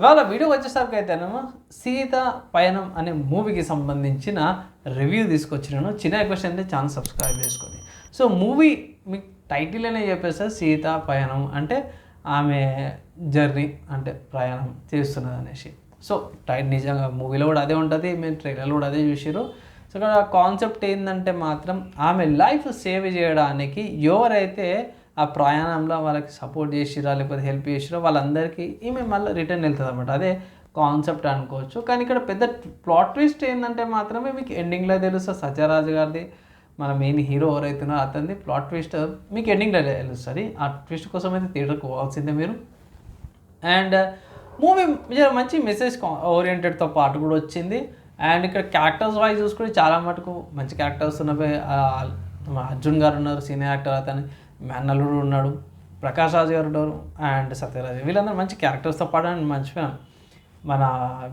ఇవాళ వీడియో వచ్చేసరికి అయితేనేమో సీత పయనం అనే మూవీకి సంబంధించిన రివ్యూ తీసుకొచ్చినాను. చిన్న క్వశ్చన్ అంటే ఛానల్ సబ్స్క్రైబ్ చేసుకోండి సో మూవీ మీకు టైటిల్ అనే చెప్పేస్తారు సీత పయనం అంటే ఆమె జర్నీ అంటే ప్రయాణం చేస్తున్నది అనేసి. సో టై నిజంగా మూవీలో కూడా అదే ఉంటుంది మేము ట్రైలర్లో కూడా అదే చూసారు సో ఇక్కడ కాన్సెప్ట్ ఏంటంటే మాత్రం ఆమె లైఫ్ సేవ్ చేయడానికి ఎవరైతే ఆ ప్రయాణంలో వాళ్ళకి సపోర్ట్ చేసిరా లేకపోతే హెల్ప్ చేసిరా వాళ్ళందరికీ ఈమె మళ్ళీ రిటర్న్ వెళ్తుంది అనమాట అదే కాన్సెప్ట్ అనుకోవచ్చు. కానీ ఇక్కడ పెద్ద ప్లాట్ ట్విస్ట్ ఏంటంటే మాత్రమే మీకు ఎండింగ్లో తెలుస్తుంది సత్యరాజు గారిది మన మెయిన్ హీరో ఎవరైతున్నారో అతనిది ప్లాట్ ట్విస్ట్ మీకు ఎండింగ్లో తెలుస్తుంది ఆ ట్విస్ట్ కోసం అయితే థియేటర్కి పోవాల్సిందే మీరు. అండ్ మూవీ మంచి మెసేజ్ ఓరియంటెడ్తో పాటు కూడా వచ్చింది. అండ్ ఇక్కడ క్యారెక్టర్స్ వైజ్ చూసుకుంటే చాలా మటుకు మంచి క్యారెక్టర్స్ ఉన్నవి. అర్జున్ గారు ఉన్నారు సీనియర్ యాక్టర్ అతను. మేనల్లుడు ఉన్నాడు ప్రకాష్ రాజ్ గారు ఉన్నారు అండ్ సత్యరాజ్ వీళ్ళందరూ మంచి క్యారెక్టర్స్తో పాటు అండ్ మంచిగా మన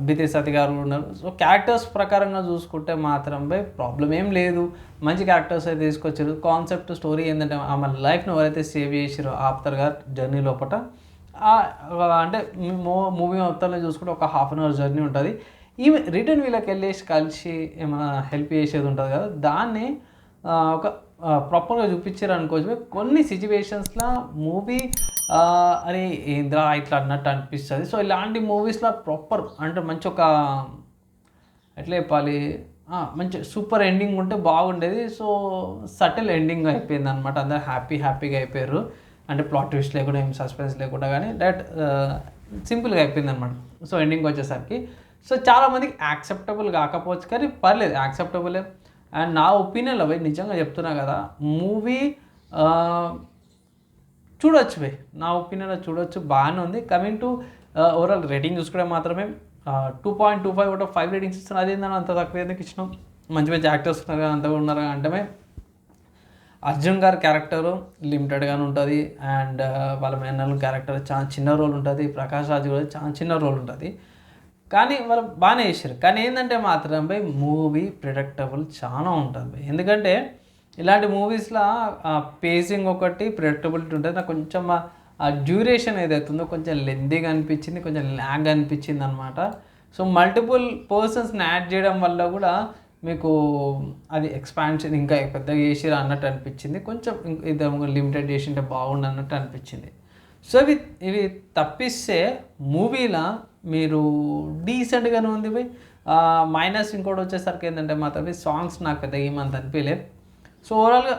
బితి సతి గారు ఉన్నారు. సో క్యారెక్టర్స్ ప్రకారంగా చూసుకుంటే మాత్రం బై ప్రాబ్లం ఏం లేదు. మంచి క్యారెక్టర్స్ అయితే తీసుకొచ్చారు. కాన్సెప్ట్ స్టోరీ ఏంటంటే ఆమె లైఫ్ను ఎవరైతే సేవ్ చేసారో ఆప్తర్ గారు జర్నీ లోపల అంటే మూవీ మొత్తంలో చూసుకుంటే ఒక హాఫ్ అన్ అవర్ జర్నీ ఉంటుంది. ఈమె రిటర్న్ వీళ్ళకి వెళ్ళేసి కలిసి ఏమైనా హెల్ప్ చేసేది ఉంటుంది కదా. దాన్ని ఒక ప్రాపర్గా చూపించారు అనుకోవచ్చు కొన్ని సిచ్యువేషన్స్లో మూవీ అని ఏంద్రా ఇట్లా అన్నట్టు అనిపిస్తుంది. సో ఇలాంటి మూవీస్లో ప్రాపర్ అంటే మంచి ఒక ఎట్లా చెప్పాలి? మంచి సూపర్ ఎండింగ్ ఉంటే బాగుండేది. సో సటిల్ ఎండింగ్ అయిపోయింది అనమాట అందరు హ్యాపీ హ్యాపీగా అయిపోయారు. అంటే ప్లాట్ ట్విస్ట్ లేకుండా ఏం సస్పెన్స్ లేకుండా కానీ డైరెక్ట్ సింపుల్గా అయిపోయింది అనమాట సో ఎండింగ్ వచ్చేసరికి. సో చాలామందికి యాక్సెప్టబుల్ కాకపోవచ్చు కానీ పర్లేదు. యాక్సెప్టబులే అండ్ నా ఒపీనియన్లో పోయి నిజంగా చెప్తున్నా కదా మూవీ చూడొచ్చు భయ్ నా ఒపీనియన్లో చూడొచ్చు బాగానే ఉంది. కమింగ్ టు ఓవరాల్ రేటింగ్ చూసుకుంటే మాత్రమే two point two five out of five ratings ఇస్తున్నా అదేందని అంత తక్కువ ఎందుకు ఇచ్చినాం? మంచి మంచి యాక్టర్స్ ఉన్నారు అంత ఉన్నారు అంటే అర్జున్ గారి క్యారెక్టర్ లిమిటెడ్గానే ఉంటుంది. అండ్ వాళ్ళ మేనల్ క్యారెక్టర్ చాలా చిన్న రోల్ ఉంటుంది. ప్రకాష్ రాజ్ కూడా చాలా చిన్న రోల్ ఉంటుంది. కానీ వాళ్ళు బాగానే చేశారు. కానీ ఏంటంటే మాత్రం పోయి మూవీ ప్రిడక్టబుల్ చాలా ఉంటుంది ఎందుకంటే ఇలాంటి మూవీస్లో పేసింగ్ ఒకటి ప్రిడక్టబిలిటీ ఉంటుంది. నాకు కొంచెం ఆ- డ్యూరేషన్ ఏదైతుందో కొంచెం లెందీగా అనిపించింది కొంచెం ల్యాగ్ అనిపించింది అనమాట సో మల్టిపుల్ పర్సన్స్ని యాడ్ చేయడం వల్ల కూడా మీకు అది ఎక్స్పాన్షన్ ఇంకా పెద్దగా చేసిరా అన్నట్టు అనిపించింది. కొంచెం ఇంక- లిమిటెడ్ చేసింటే బాగుండు అన్నట్టు అనిపించింది. సో ఇవి ఇవి తప్పిస్తే మూవీలో మీరు డీసెంట్గానే ఉంది పోయి మైనస్ ఇంకోటి వచ్చేసరికి ఏంటంటే మాత్రం సాంగ్స్ నాకు పెద్ద ఏమంత అనిపించలేదు సో ఓవరాల్గా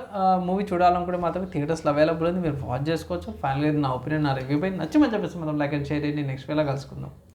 మూవీ చూడాలనుకుంటే మాత్రం థియేటర్స్లో అవైలబుల్ ఉంది. మీరు వాచ్ చేసుకోవచ్చు. ఫైనల్ నా ఒపీనియన్ నా రివ్యూ పై నచ్చి మంచి చెప్పేసి మనం లైక్ అండ్ షేర్ చేయండి. నెక్స్ట్ వేలా కలుసుకుందాం.